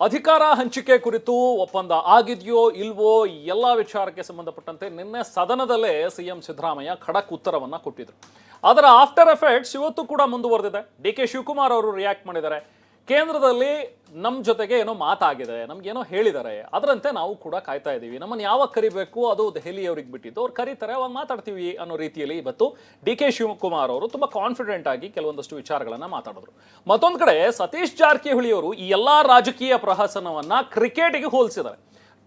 ಅಧಿಕಾರ ಹಂಚಿಕೆ ಕುರಿತು ಒಪ್ಪಂದ ಆಗಿದೆಯೋ ಇಲ್ವೋ ಎಲ್ಲ ವಿಚಾರಕ್ಕೆ ಸಂಬಂಧಪಟ್ಟಂತೆ ನಿನ್ನೆ ಸದನದಲ್ಲೇ ಸಿಎಂ ಸಿದ್ದರಾಮಯ್ಯ ಖಡಕ್ ಉತ್ತರವನ್ನ ಕೊಟ್ಟಿದ್ರು. ಅದರ ಆಫ್ಟರ್ ಎಫೆಕ್ಟ್ಸ್ ಇವತ್ತು ಕೂಡ ಮುಂದುವರೆದಿದೆ. ಡಿ ಕೆ ಶಿವಕುಮಾರ್ ಅವರು ರಿಯಾಕ್ಟ್ ಮಾಡಿದ್ದಾರೆ. ಕೇಂದ್ರದಲ್ಲಿ ನಮ್ಮ ಜೊತೆಗೆ ಏನೋ ಮಾತಾಗಿದೆ, ನಮ್ಗೇನೋ ಹೇಳಿದ್ದಾರೆ, ಅದರಂತೆ ನಾವು ಕೂಡ ಕಾಯ್ತಾ ಇದ್ದೀವಿ. ನಮ್ಮನ್ನು ಯಾವಾಗ ಕರಿಬೇಕು, ಅದು ದೆಹಲಿಯವ್ರಿಗೆ ಬಿಟ್ಟಿದ್ದು ಅವ್ರು ಕರೀತಾರೆ, ಅವಾಗ ಮಾತಾಡ್ತೀವಿ ಅನ್ನೋ ರೀತಿಯಲ್ಲಿ ಇವತ್ತು ಡಿ ಕೆ ಶಿವಕುಮಾರ್ ಅವರು ತುಂಬ ಕಾನ್ಫಿಡೆಂಟ್ ಆಗಿ ಕೆಲವೊಂದಷ್ಟು ವಿಚಾರಗಳನ್ನು ಮಾತಾಡಿದ್ರು. ಮತ್ತೊಂದು ಕಡೆ ಸತೀಶ್ ಜಾರಕಿಹೊಳಿ ಅವರು ಈ ಎಲ್ಲ ರಾಜಕೀಯ ಪ್ರಹಸನವನ್ನ ಕ್ರಿಕೆಟ್ಗೆ ಹೋಲಿಸಿದ್ದಾರೆ.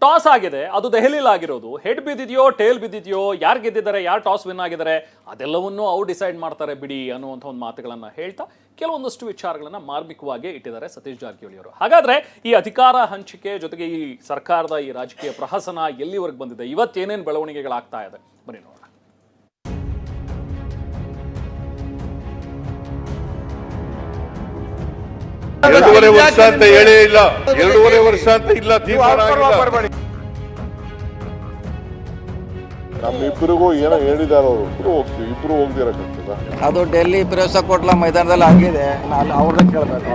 ಟಾಸ್ ಆಗಿದೆ, ಅದು ದೆಹಲಿಲಾಗಿರೋದು ಹೆಡ್ ಬಿದ್ದಿದೆಯೋ, ಟೇಲ್ ಬಿದ್ದಿದೆಯೋ, ಯಾರು ಗೆದ್ದಿದ್ದಾರೆ, ಯಾರು ಟಾಸ್ ವಿನ್ ಆಗಿದ್ದಾರೆ, ಅದೆಲ್ಲವನ್ನೂ ಅವ್ರು ಡಿಸೈಡ್ ಮಾಡ್ತಾರೆ ಬಿಡಿ ಅನ್ನುವಂಥ ಒಂದು ಮಾತುಗಳನ್ನು ಹೇಳ್ತಾ ಕೆಲವೊಂದಷ್ಟು ವಿಚಾರಗಳನ್ನ ಮಾರ್ಮಿಕವಾಗಿ ಇಟ್ಟಿದ್ದಾರೆ ಸತೀಶ್ ಜಾರಕಿಹೊಳಿ ಅವರು ಹಾಗಾದ್ರೆ ಈ ಅಧಿಕಾರ ಹಂಚಿಕೆ ಜೊತೆಗೆ ಈ ಸರ್ಕಾರದ ಈ ರಾಜಕೀಯ ಪ್ರಹಸನ ಎಲ್ಲಿವರೆಗೆ ಬಂದಿದೆ? ಇವತ್ತೇನೇನು ಬೆಳವಣಿಗೆಗಳಾಗ್ತಾ ಇದೆ? ಬನ್ನಿ ನೋಡೋಣ. ಎರಡೂವರೆ ವರ್ಷ ಅಂತ ಹೇಳೇ ಇಲ್ಲ. ಎರಡೂವರೆ ವರ್ಷ ಅಂತ ಇಲ್ಲ ತೀರ್ಮಾನ. ನಮ್ಮಿಬ್ಬರಿಗೂ ಏನೋ ಹೇಳಿದಾರ ಅವರು. ಇಬ್ರು ಹೋಗ್ತೀವಿ ಇಬ್ರು ಹೋಗ್ದಿರಕ್ಕಾಗ್ತದ ಅದು ಡೆಲ್ಲಿ ಪ್ರವೇಶ ಕೊಟ್ಲ ಮೈದಾನದಲ್ಲಿ ಆಗಿದೆ. ನಾನು ಅವ್ರನ್ನ ಕೇಳಬೇಕು.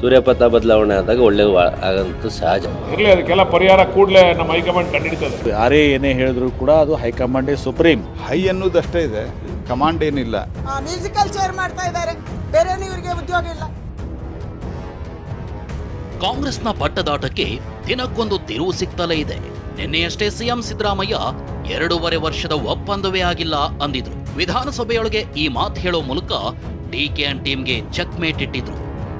ಸೂರ್ಯಪಥ ಬದಲಾವಣೆ ಆದಾಗ ಒಳ್ಳೆ ಆಗಂತೂ ಸಹಜ. ಇರಲಿ ಅದಕ್ಕೆಲ್ಲ ಪರಿಹಾರ ಕೂಡಲೇ ನಮ್ಮ ಹೈಕಮಾಂಡ್ ಕಂಡುಹಿಡಿತದೆ ಯಾರೇ ಏನೇ ಹೇಳಿದ್ರು ಕೂಡ ಅದು ಹೈಕಮಾಂಡೇ ಸುಪ್ರೀಂ. ಹೈ ಅನ್ನೋದಷ್ಟೇ ಇದೆ ಕಮಾಂಡ್ ಏನಿಲ್ಲ. ಮ್ಯೂಸಿಕಲ್ ಚೇರ್ ಮಾಡ್ತಾ ಇದ್ದಾರೆ. ಬೇರೆ ಇವರಿಗೆ ಉದ್ಯೋಗ ಇಲ್ಲ. ಕಾಂಗ್ರೆಸ್ನ ಪಟ್ಟದಾಟಕ್ಕೆ ದಿನಕ್ಕೊಂದು ತಿರುವು ಸಿಗ್ತಲೇ ಇದೆ. ನಿನ್ನೆಯಷ್ಟೇ ಸಿಎಂ ಸಿದ್ದರಾಮಯ್ಯ ಎರಡೂವರೆ ವರ್ಷದ ಒಪ್ಪಂದವೇ ಆಗಿಲ್ಲ ಅಂದಿದ್ರು. ವಿಧಾನಸಭೆಯೊಳಗೆ ಈ ಮಾತು ಹೇಳೋ ಮೂಲಕ ಡಿಕೆ ಅಂಡ್ ಟೀಮ್ಗೆ ಚೆಕ್ ಮೇಟ್ ಇಟ್ಟಿದ್ರು.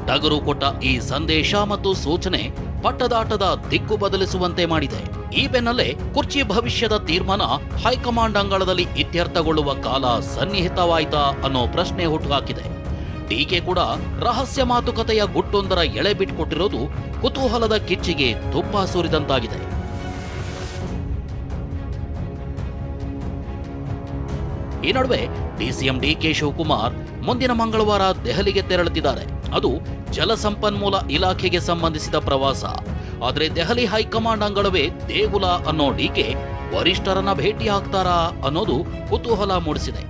ಟಗರು ಕೊಟ್ಟ ಈ ಸಂದೇಶ ಮತ್ತು ಸೂಚನೆ ಪಟ್ಟದಾಟದ ದಿಕ್ಕು ಬದಲಿಸುವಂತೆ ಮಾಡಿದೆ. ಈ ಬೆನ್ನಲ್ಲೇ ಕುರ್ಚಿ ಭವಿಷ್ಯದ ತೀರ್ಮಾನ ಹೈಕಮಾಂಡ್ ಅಂಗಳದಲ್ಲಿ ಇತ್ಯರ್ಥಗೊಳ್ಳುವ ಕಾಲ ಸನ್ನಿಹಿತವಾಯ್ತಾ ಅನ್ನೋ ಪ್ರಶ್ನೆ ಹುಟ್ಟುಹಾಕಿದೆ. ಡಿಕೆ ಕೂಡ ರಹಸ್ಯ ಮಾತುಕತೆಯ ಗುಟ್ಟೊಂದರ ಎಳೆ ಬಿಟ್ಕೊಟ್ಟಿರೋದು ಕುತೂಹಲದ ಕಿಚ್ಚಿಗೆ ತುಪ್ಪ ಸುರಿದಂತಾಗಿದೆ. ಈ ನಡುವೆ ಡಿಸಿಎಂ ಡಿಕೆ ಶಿವಕುಮಾರ್ ಮುಂದಿನ ಮಂಗಳವಾರ ದೆಹಲಿಗೆ ತೆರಳುತ್ತಿದ್ದಾರೆ. ಅದು ಜಲಸಂಪನ್ಮೂಲ ಇಲಾಖೆಗೆ ಸಂಬಂಧಿಸಿದ ಪ್ರವಾಸ. ಆದರೆ ದೆಹಲಿ ಹೈಕಮಾಂಡ್ ಅಂಗಳವೇ ದೇಗುಲ ಅನ್ನೋ ಡಿಕೆ ವರಿಷ್ಠರನ್ನ ಭೇಟಿ ಆಗ್ತಾರಾ ಅನ್ನೋದು ಕುತೂಹಲ ಮೂಡಿಸಿದೆ.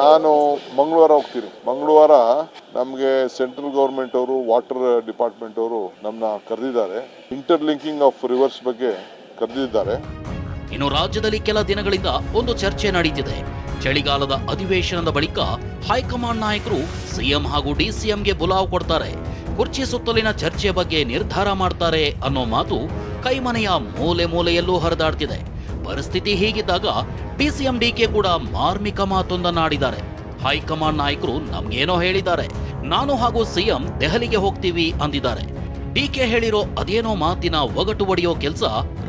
ನಾನು ಮಂಗಳವಾರ ಹೋಗ್ತೀನಿ. ಮಂಗಳವಾರ ನಮಗೆ ಸೆಂಟ್ರಲ್ ಗೌರ್ಮೆಂಟ್ ಅವರು ವಾಟರ್ ಡಿಪಾರ್ಟ್ಮೆಂಟ್ ಅವರು ನಮ್ಮನ್ನ ಕರೆದಿದ್ದಾರೆ. ಇಂಟರ್ ಲಿಂಕಿಂಗ್ ಆಫ್ ರಿವರ್ಸ್ ಬಗ್ಗೆ ಕರೆದಿದ್ದಾರೆ. ಇನ್ನು ರಾಜ್ಯದಲ್ಲಿ ಕೆಲ ದಿನಗಳಿಂದ ಒಂದು ಚರ್ಚೆ ನಡೀತಿದೆ. ಚಳಿಗಾಲದ ಅಧಿವೇಶನದ ಬಳಿಕ ಹೈಕಮಾಂಡ್ ನಾಯಕರು ಸಿಎಂ ಹಾಗೂ ಡಿಸಿಎಂಗೆ ಬುಲಾವ್ ಕೊಡ್ತಾರೆ. ಕುರ್ಚಿ ಸುತ್ತಲಿನ ಚರ್ಚೆ ಬಗ್ಗೆ ನಿರ್ಧಾರ ಮಾಡ್ತಾರೆ ಅನ್ನೋ ಮಾತು ಕೈಮನೆಯ ಮೂಲೆ ಮೂಲೆಯಲ್ಲೂ ಹರಿದಾಡ್ತಿದೆ. ಪರಿಸ್ಥಿತಿ ಹೀಗಿದ್ದಾಗ ಡಿಸಿಎಂ ಡಿಕೆ ಕೂಡ ಮಾರ್ಮಿಕ ಮಾತೊಂದನ್ನಾಡಿದ್ದಾರೆ ಹೈಕಮಾಂಡ್ ನಾಯಕರು ನಮ್ಗೇನೋ ಹೇಳಿದ್ದಾರೆ. ನಾನು ಹಾಗೂ ಸಿಎಂ ದೆಹಲಿಗೆ ಹೋಗ್ತೀವಿ ಅಂದಿದ್ದಾರೆ. ಡಿಕೆ ಹೇಳಿರೋ ಅದೇನೋ ಮಾತಿನ ಒಗಟು ಒಡೆಯೋ ಕೆಲಸ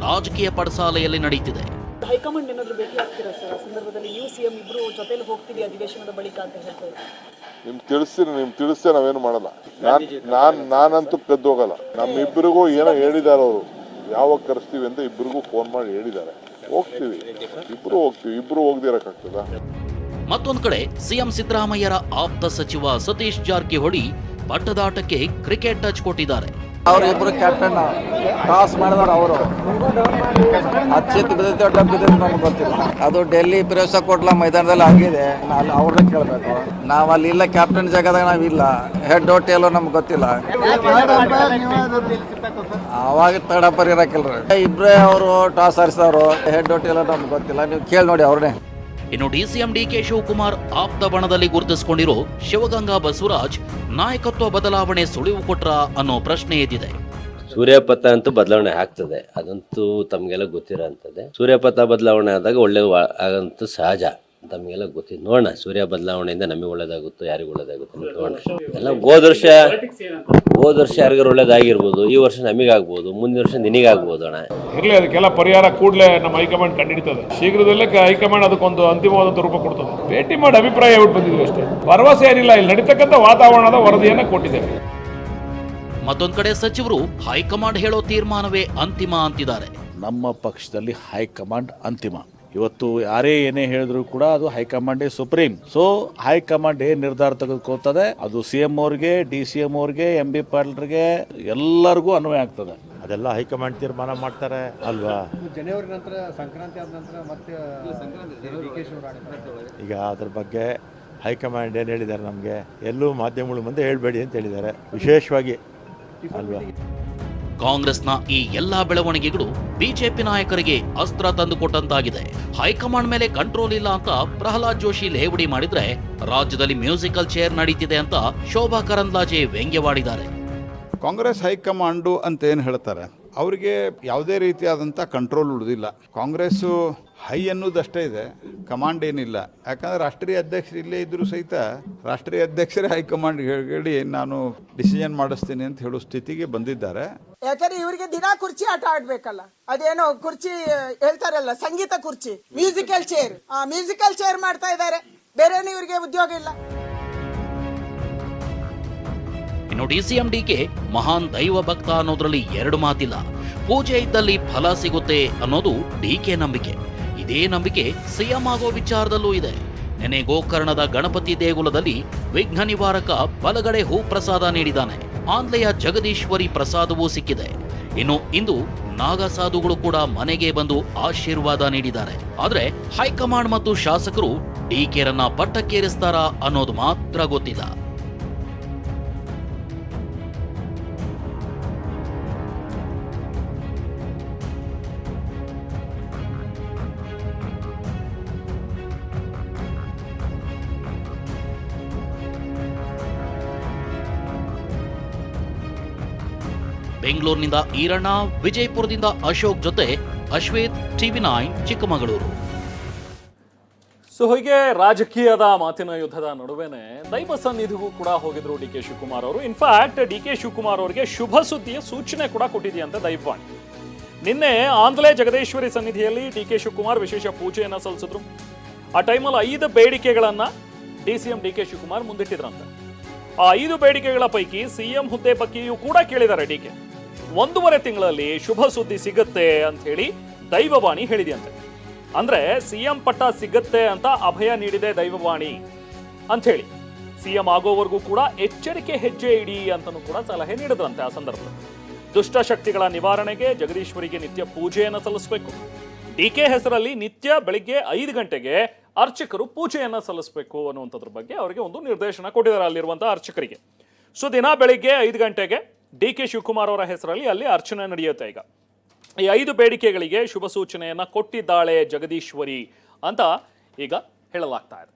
ರಾಜಕೀಯ ಪಡಸಾಲೆಯಲ್ಲಿ ನಡೆಯುತ್ತಿದೆ ಹೈಕಮಾಂಡ್ ಏನಾದರೂ ಭೇಟಿ ಆಗ್ತೀರಾ ಸರ್? ಆ ಸಂದರ್ಭದಲ್ಲಿ ನೀವು ಸಿಎಂ ಇಬ್ರು ಜೊತೆಲಿ ಹೋಗ್ತೀವಿ ಅಧಿವೇಶನದ ಬಳಿಕ ಅಂತ ಹೇಳ್ತಾರೆ ನಿಮ್ ತಿಳಿಸ್ತೀನಿ ನಿಮ್ ತಿಳಿಸ್ತೇ ನಾವೇನು ಮಾಡಲ್ಲ. ನಾನು ನಾನ್ ನಾನಂತೂ ಕದ್ದು ಹೋಗಲ್ಲ. ನಮ್ಮಿಬ್ಬರಿಗೂ ಏನೋ ಹೇಳಿದಾರ ಅವರು. ಯಾವಾಗ ಕರೆಸ್ತೀವಿ ಅಂತ ಇಬ್ಬರಿಗೂ ಫೋನ್ ಮಾಡಿ ಹೇಳಿದ್ದಾರೆ. ಹೋಗ್ತೀವಿ. ಇಬ್ರು ಹೋಗ್ತೀವಿ. ಇಬ್ರು ಹೋಗ್ದಿರಕ್ಕಾಗ್ತದ? ಮತ್ತೊಂದು ಕಡೆ ಸಿಎಂ ಸಿದ್ದರಾಮಯ್ಯರ ಆಪ್ತ ಸಚಿವ ಸತೀಶ್ ಜಾರಕಿಹೊಳಿ ಪಟ್ಟದಾಟಕ್ಕೆ ಕ್ರಿಕೆಟ್ ಟಚ್ ಕೊಟ್ಟಿದ್ದಾರೆ. ಅವ್ರಿಬ್ರು ಕ್ಯಾಪ್ಟನ್ ಟಾಸ್ ಮಾಡಿದಾರ ಅವರು. ಅಚ್ಚಿತ್ ಬಿದ್ದೈತೆ ಡಬ್ ಬಿದ್ದೈತೆ ನಮ್ಗೆ ಗೊತ್ತಿಲ್ಲ. ಅದು ಡೆಲ್ಲಿ ಪ್ರವೇಶ ಕೊಟ್ಲ ಮೈದಾನದಲ್ಲಿ ಆಗಿದೆ. ನಾನು ಅವ್ರನ್ನ ಕೇಳಬೇಕು. ನಾವು ಅಲ್ಲಿ ಇಲ್ಲ ಕ್ಯಾಪ್ಟನ್ ಜಾಗದಾಗ ನಾವಿಲ್ಲ ಹೆಡ್ ಟೇಲೋ ನಮ್ಗೆ ಗೊತ್ತಿಲ್ಲ. ಅವಾಗ ತಡ ಪರಿರಾಕಿಲ್ರಿ ಇಬ್ರೇ ಅವರು ಟಾಸ್ ಆರಿಸಿದವರು. ಹೆಡ್ ಟೇಲೋ ನಮ್ಗೆ ಗೊತ್ತಿಲ್ಲ. ನೀವು ಕೇಳಿ ನೋಡಿ ಅವ್ರನ್ನೇ ಇನ್ನು ಡಿಸಿಎಂ ಡಿಕೆ ಶಿವಕುಮಾರ್ ಆಪ್ತ ಬಣದಲ್ಲಿ ಗುರುತಿಸಿಕೊಂಡಿರೋ ಶಿವಗಂಗಾ ಬಸವರಾಜ್ ನಾಯಕತ್ವ ಬದಲಾವಣೆ ಸುಳಿವು ಕೊಟ್ರ ಅನ್ನೋ ಪ್ರಶ್ನೆ ಎದ್ದಿದೆ. ಸೂರ್ಯಪಥ ಅಂತೂ ಬದಲಾವಣೆ ಆಗ್ತದೆ. ಅದಂತೂ ತಮಗೆಲ್ಲ ಗೊತ್ತಿರೋ ಅಂಥದ್ದೇ ಸೂರ್ಯಪಥ ಬದಲಾವಣೆ ಆದಾಗ ಒಳ್ಳೆ ಆಗಂತೂ ಸಹಜ. ತಮಗೆಲ್ಲ ಗೊತ್ತಿದೆ. ನೋಡೋಣ ಸೂರ್ಯ ಬದಲಾವಣೆಯಿಂದ ನಮಗೆ ಒಳ್ಳೇದಾಗುತ್ತೋ ಯಾರಿಗೂ ಒಳ್ಳೇದಾಗುತ್ತೆ ನೋಡೋಣ. ಎಲ್ಲ ಹೋದ ವರ್ಷ ಹೋದ ವರ್ಷ ಯಾರಿಗಾರು ಒಳ್ಳೇದಾಗಿರ್ಬೋದು ಈ ವರ್ಷ ನಮಗಾಗ್ಬೋದು ಮುಂದಿನ ವರ್ಷ ನಿನಗಾಗ್ಬೋದು ಅಣ್ಣ. ಇರಲಿ ಅದಕ್ಕೆಲ್ಲ ಪರಿಹಾರ ಕೂಡಲೇ ನಮ್ಮ ಹೈಕಮಾಂಡ್ ಕಂಡುಹಿಡಿತದೆ ಶೀಘ್ರದಲ್ಲೇ ಕ- ಹೈಕಮಾಂಡ್ ಅದಕ್ಕೊಂದು ಅಂತಿಮವಾದಂಥ ರೂಪ ಕೊಡ್ತದೆ. ಭೇಟಿ ಮಾಡಿ ಅಭಿಪ್ರಾಯ ಹೇಳ್ಬಿಟ್ಟು ಬಂದಿದ್ವಿ ಅಷ್ಟೇ. ಭರವಸೆ ಏನಿಲ್ಲ ಇಲ್ಲಿ ನಡೀತಕ್ಕಂಥ ವಾತಾವರಣದ ವರದಿಯನ್ನು ಕೊಟ್ಟಿದ್ದೇವೆ. ಮತ್ತೊಂದು ಕಡೆ ಸಚಿವರು ಹೈಕಮಾಂಡ್ ಹೇಳೋ ತೀರ್ಮಾನವೇ ಅಂತಿಮ ಅಂತಿದ್ದಾರೆ. ನಮ್ಮ ಪಕ್ಷದಲ್ಲಿ ಹೈಕಮಾಂಡ್ ಅಂತಿಮ. ಇವತ್ತು ಯಾರೇ ಏನೇ ಹೇಳಿದ್ರು ಕೂಡ ಅದು ಹೈಕಮಾಂಡೇ ಸುಪ್ರೀಂ. ಸೊ ಹೈಕಮಾಂಡ್ ಏನ್ ನಿರ್ಧಾರ ತೆಗೆದುಕೊಳ್ತದೆ? ಅದು ಸಿ ಎಂ ಅವ್ರಿಗೆ ಡಿ ಸಿ ಎಂ ಅವ್ರಿಗೆ ಎಂ ಬಿ ಪಾಟೀಲ್ರಿಗೆ ಎಲ್ಲರಿಗೂ ಅನ್ವಯ ಆಗ್ತದೆ. ಅದೆಲ್ಲ ಹೈಕಮಾಂಡ್ ತೀರ್ಮಾನ ಮಾಡ್ತಾರೆ. ಅಲ್ವಾ? ಜನವರಿ ನಂತರ ಸಂಕ್ರಾಂತಿ ಆದ ನಂತರ ಮತ್ತೆ ಈಗ ಅದ್ರ ಬಗ್ಗೆ ಹೈಕಮಾಂಡ್ ಏನು ಹೇಳಿದ್ದಾರೆ ನಮಗೆ? ಎಲ್ಲೂ ಮಾಧ್ಯಮಗಳು ಮುಂದೆ ಹೇಳಬೇಡಿ ಅಂತ ಹೇಳಿದ್ದಾರೆ. ವಿಶೇಷವಾಗಿ. ಅಲ್ವಾ? ಕಾಂಗ್ರೆಸ್ನ ಈ ಎಲ್ಲಾ ಬೆಳವಣಿಗೆಗಳು ಬಿಜೆಪಿ ನಾಯಕರಿಗೆ ಅಸ್ತ್ರ ತಂದುಕೊಟ್ಟಂತಾಗಿದೆ. ಹೈಕಮಾಂಡ್ ಮೇಲೆ ಕಂಟ್ರೋಲ್ ಇಲ್ಲ ಅಂತ ಪ್ರಹ್ಲಾದ್ ಜೋಶಿ ಲೇವಡಿ ಮಾಡಿದ್ರೆ ರಾಜ್ಯದಲ್ಲಿ ಮ್ಯೂಸಿಕಲ್ ಚೇರ್ ನಡೀತಿದೆ ಅಂತ ಶೋಭಾ ಕರಂದ್ಲಾಜೆ ವ್ಯಂಗ್ಯವಾಡಿದ್ದಾರೆ. ಕಾಂಗ್ರೆಸ್ ಹೈಕಮಾಂಡು ಅಂತ ಏನು ಹೇಳ್ತಾರೆ, ಅವರಿಗೆ ಯಾವುದೇ ರೀತಿಯಾದಂಥ ಕಂಟ್ರೋಲ್ ಉಳಿದಿಲ್ಲ. ಕಾಂಗ್ರೆಸ್ಸು ಹೈ ಅನ್ನೋದಷ್ಟೇ ಇದೆ, ಕಮಾಂಡ್ ಏನಿಲ್ಲ. ಯಾಕಂದ್ರೆ ರಾಷ್ಟ್ರೀಯ ಅಧ್ಯಕ್ಷರು ಇಲ್ಲೇ ಇದ್ದರೂ ಸಹಿತ ರಾಷ್ಟ್ರೀಯ ಅಧ್ಯಕ್ಷರೇ ಹೈಕಮಾಂಡ್ ಹೇಳಿ ನಾನು ಡಿಸಿಷನ್ ಮಾಡಿಸ್ತೀನಿ ಅಂತ ಹೇಳೋ ಸ್ಥಿತಿಗೆ ಬಂದಿದ್ದಾರೆ. ಯಾಕಂದ್ರೆ ಇವರಿಗೆ ದಿನಾ ಕುರ್ಚಿ ಆಟ ಆಡ್ಬೇಕಲ್ಲ. ಅದೇನೋ ಕುರ್ಚಿ ಹೇಳ್ತಾರಲ್ಲ, ಸಂಗೀತ ಕುರ್ಚಿ ಮ್ಯೂಸಿಕಲ್ ಚೇರ್ ಆ ಮ್ಯೂಸಿಕಲ್ ಚೇರ್ ಮಾಡ್ತಾ ಇದ್ದಾರೆ. ಬೇರೆನೂ ಇವರಿಗೆ ಉದ್ಯೋಗ ಇಲ್ಲ. ಇನ್ನು ಸಿಎಂ ಡಿಗೆ ಮಹಾನ್ ದೈವ ಭಕ್ತ ಅನ್ನೋದ್ರಲ್ಲಿ ಎರಡು ಮಾತಿಲ್ಲ. ಪೂಜೆ ಇದ್ದಲ್ಲಿ ಫಲ ಸಿಗುತ್ತೆ ಅನ್ನೋದು ಡಿಕೆ ನಂಬಿಕೆ. ಇದೇ ನಂಬಿಕೆ ಸಿಎಂ ಆಗೋ ವಿಚಾರದಲ್ಲೂ ಇದೆ. ನೆನೆ ಗೋಕರ್ಣದ ಗಣಪತಿ ದೇಗುಲದಲ್ಲಿ ವಿಘ್ನ ನಿವಾರಕ ಬಲಗಡೆ ಹೂ ಪ್ರಸಾದ ನೀಡಿದ್ದಾನೆ. ಆನ್ಲೆಯ ಜಗದೀಶ್ವರಿ ಪ್ರಸಾದವೂ ಸಿಕ್ಕಿದೆ. ಇನ್ನು ಇಂದು ನಾಗಸಾಧುಗಳು ಕೂಡ ಮನೆಗೆ ಬಂದು ಆಶೀರ್ವಾದ ನೀಡಿದ್ದಾರೆ. ಆದ್ರೆ ಹೈಕಮಾಂಡ್ ಮತ್ತು ಶಾಸಕರು ಡಿಕೆರನ್ನ ಪಟ್ಟಕ್ಕೇರಿಸ್ತಾರಾ ಅನ್ನೋದು ಮಾತ್ರ ಗೊತ್ತಿಲ್ಲ. ಬೆಂಗಳೂರಿನಿಂದ ಈರಣ್ಣ, ವಿಜಯಪುರದಿಂದ ಅಶೋಕ್ ಜೊತೆ ಅಶ್ವೇತ್ ಟಿವಿ ನೈನ್, ಚಿಕ್ಕಮಗಳೂರು. ಸೊ ಹೀಗೆ ರಾಜಕೀಯದ ಮಾತಿನ ಯುದ್ಧದ ನಡುವೆನೆ ದೈವ ಸನ್ನಿಧಿಗೂ ಕೂಡ ಹೋಗಿದ್ರು ಡಿ ಕೆ ಶಿವಕುಮಾರ್ ಅವರು. ಇನ್ಫ್ಯಾಕ್ಟ್ ಡಿ ಕೆ ಶಿವಕುಮಾರ್ ಅವರಿಗೆ ಶುಭ ಸುದ್ದಿಯ ಸೂಚನೆ ಕೂಡ ಕೊಟ್ಟಿದೆಯಂತೆ ದೈವವಾಣಿ. ನಿನ್ನೆ ಆಂಧ್ಲೆ ಜಗದೇಶ್ವರಿ ಸನ್ನಿಧಿಯಲ್ಲಿ ಡಿ ಕೆ ಶಿವಕುಮಾರ್ ವಿಶೇಷ ಪೂಜೆಯನ್ನು ಸಲ್ಲಿಸಿದ್ರು. ಆ ಟೈಮಲ್ಲಿ ಐದು ಬೇಡಿಕೆಗಳನ್ನ D C M D K Shivakumar ಮುಂದಿಟ್ಟಿದ್ರಂತೆ. ಆ ಐದು ಬೇಡಿಕೆಗಳ ಪೈಕಿ ಸಿಎಂ ಹುದ್ದೆ ಬಗ್ಗೆಯೂ ಕೂಡ ಕೇಳಿದ್ದಾರೆ ಡಿ ಕೆ. ಒಂದೂವರೆ ತಿಂಗಳಲ್ಲಿ ಶುಭ ಸುದ್ದಿ ಸಿಗುತ್ತೆ ಅಂತ ಹೇಳಿ ದೈವವಾಣಿ ಹೇಳಿದೆಯಂತೆ. ಅಂದ್ರೆ ಸಿಎಂ ಪಟ್ಟ ಸಿಗತ್ತೆ ಅಂತ ಅಭಯ ನೀಡಿದೆ ದೈವವಾಣಿ ಅಂತ ಹೇಳಿ. ಸಿಎಂ ಆಗೋವರೆಗೂ ಕೂಡ ಎಚ್ಚರಿಕೆ ಹೆಜ್ಜೆ ಇಡಿ ಅಂತಲೂ ಕೂಡ ಸಲಹೆ ನೀಡಿದ್ರಂತೆ ಆ ಸಂದರ್ಭದಲ್ಲಿ. ದುಷ್ಟಶಕ್ತಿಗಳ ನಿವಾರಣೆಗೆ ಜಗದೀಶ್ವರಿಗೆ ನಿತ್ಯ ಪೂಜೆಯನ್ನು ಸಲ್ಲಿಸಬೇಕು. ಡಿಕೆ ಹೆಸರಲ್ಲಿ ನಿತ್ಯ ಬೆಳಿಗ್ಗೆ ಐದು ಗಂಟೆಗೆ ಅರ್ಚಕರು ಪೂಜೆಯನ್ನು ಸಲ್ಲಿಸಬೇಕು ಅನ್ನುವಂಥದ್ರ ಬಗ್ಗೆ ಅವರಿಗೆ ಒಂದು ನಿರ್ದೇಶನ ಕೊಟ್ಟಿದ್ದಾರೆ ಅಲ್ಲಿರುವಂಥ ಅರ್ಚಕರಿಗೆ. ಸೊ ದಿನ ಬೆಳಿಗ್ಗೆ ಐದು ಗಂಟೆಗೆ ಡಿ ಕೆ ಶಿವಕುಮಾರ್ ಅವರ ಹೆಸರಲ್ಲಿ ಅಲ್ಲಿ ಅರ್ಚನೆ ನಡೆಯುತ್ತೆ ಈಗ. ಈ ಐದು ಬೇಡಿಕೆಗಳಿಗೆ ಶುಭ ಸೂಚನೆಯನ್ನ ಕೊಟ್ಟಿದ್ದಾಳೆ ಜಗದೀಶ್ವರಿ ಅಂತ ಈಗ ಹೇಳಲಾಗ್ತಾ ಇದೆ.